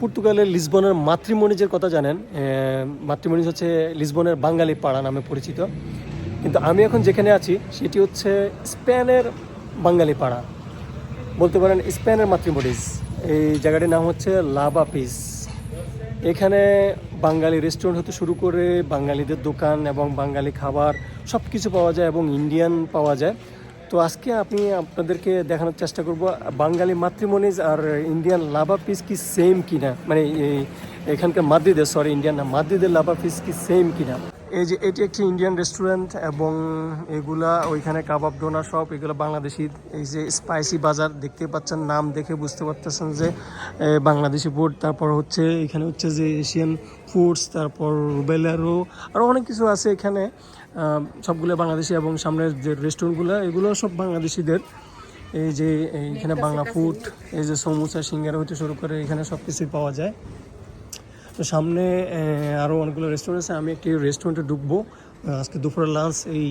পর্তুগালের লিসবনের মাতৃমণিজের কথা জানেন। মাতৃমণিজ হচ্ছে লিসবনের বাঙালি পাড়া নামে পরিচিত। কিন্তু আমি এখন যেখানে আছি, সেটি হচ্ছে স্পেনের বাঙালি পাড়া। বলতে পারেন স্পেনের মাতৃমণিজ। এই জায়গাটির নাম হচ্ছে লাভা পিস। এখানে বাঙালি রেস্টুরেন্ট হতে শুরু করে বাঙালিদের দোকান এবং বাঙালি খাবার সব কিছু পাওয়া যায় এবং ইন্ডিয়ান পাওয়া যায়। তো আজকে আমি আপনাদেরকে দেখানোর চেষ্টা করব, বাঙালি মাতৃমণিজ আর ইন্ডিয়ান লাভা পিস কি সেম কিনা? মানে এখানকার মাদ্রিদের সরি ইন্ডিয়ান না মাদ্রিদের লাভা পিস কি সেম কিনা? এই যে এটি একটি ইন্ডিয়ান রেস্টুরেন্ট এবং এগুলা ওইখানে কাবাব ডোনা সব এগুলো বাংলাদেশি এই যে স্পাইসি বাজার দেখতে পাচ্ছেন নাম দেখে বুঝতে পারতেছেন যে বাংলাদেশি ফুড তারপর হচ্ছে এখানে হচ্ছে যে এশিয়ান ফুডস তারপর বেলারো আরও অনেক কিছু আছে এখানে সবগুলো বাংলাদেশি এবং সামনের যে রেস্টুরেন্টগুলো এগুলো সব বাংলাদেশিদের। এই যে এইখানে বাংলা ফুড এই যে সমুচা সিঙ্গারা হতে শুরু করে এখানে সব কিছুই পাওয়া যায়। তো সামনে আরও অনেকগুলো রেস্টুরেন্ট আছে। আমি একটি রেস্টুরেন্টে ঢুকবো। আজকে দুপুরের লাঞ্চ এই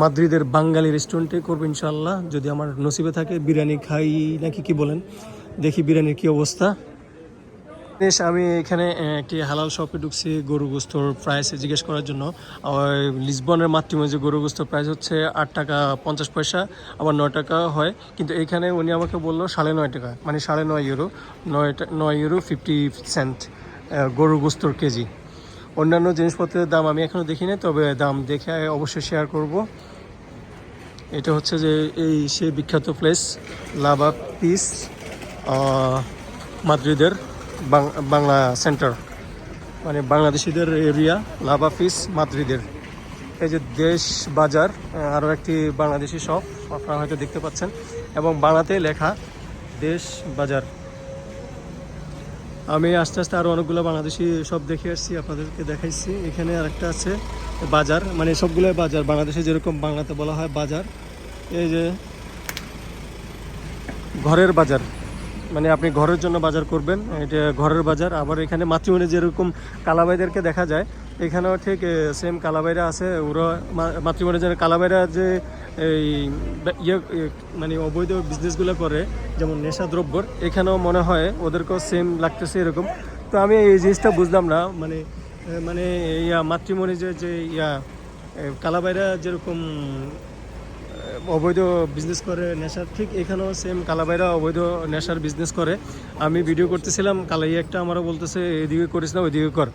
মাদ্রিদের বাঙালি রেস্টুরেন্টে করব ইনশাল্লাহ যদি আমার নসিবে থাকে, বিরিয়ানি খাই নাকি কি বলেন? দেখি বিরিয়ানির কী অবস্থা। বেশ, আমি এখানে একটি হালাল শপে ঢুকছি গরু গোস্তর প্রাইস জিজ্ঞেস করার জন্য। লিসবনের যে গরু গোস্তর প্রাইস হচ্ছে আট টাকা পঞ্চাশ পয়সা, আবার নয় টাকা হয়। কিন্তু এখানে উনি আমাকে বলল সাড়ে নয় টাকা মানে সাড়ে নয় ইউরো নয় নয় ইউরো ফিফটি সেন্ট গরু গোস্তর কেজি। অন্যান্য জিনিসপত্রের দাম আমি এখনও দেখিনি তবে দাম দেখে অবশ্যই শেয়ার করব। এটা হচ্ছে যে এই সেই বিখ্যাত প্লেস লাভা পিস মাদ্রিদের বাংলা সেন্টার মানে বাংলাদেশিদের এরিয়া লাভা পিস মাদ্রিদের। এই যে দেশ বাজার আরও একটি বাংলাদেশি শপ আপনারা হয়তো দেখতে পাচ্ছেন। এবং বাংলাতে লেখা, দেশ বাজার। আমি আস্তে আস্তে আরও অনেকগুলো বাংলাদেশি সব দেখে আসছি, আপনাদেরকে দেখাইছি। এখানে আরেকটা আছে, বাজার। মানে সবগুলো বাজার। বাংলাদেশে যেরকম বাংলাতে বলা হয় বাজার, এই যে ঘরের বাজার। মানে আপনি ঘরের জন্য বাজার করবেন, এটা ঘরের বাজার। আবার এখানে মাতৃমণি যেরকম কালাবাইদেরকে দেখা যায়, এখানেও ঠিক সেম কালাবাইরা আছে। ওরা মাতৃমণি যে কালাবাইরা যে এই ইয়ে মানে অবৈধ বিজনেসগুলো করে, যেমন নেশা দ্রব্যর, এখানেও মনে হয় ওদেরকেও সেম লাগতেছে এরকম। তো আমি এই জিনিসটা বুঝলাম না মানে মানে ইয়া মাতৃমণি যে যে ইয়া কালাবাইরা যেরকম অবৈধ বিজনেস করে নেশার ঠিক এখানেও সেম কালাবাইরা অবৈধ নেশার বিজনেস করে। আমি ভিডিও করতেছিলাম কালাই একটা আমারও বলতেছে, এদিকে করিস না, ওইদিকে কর।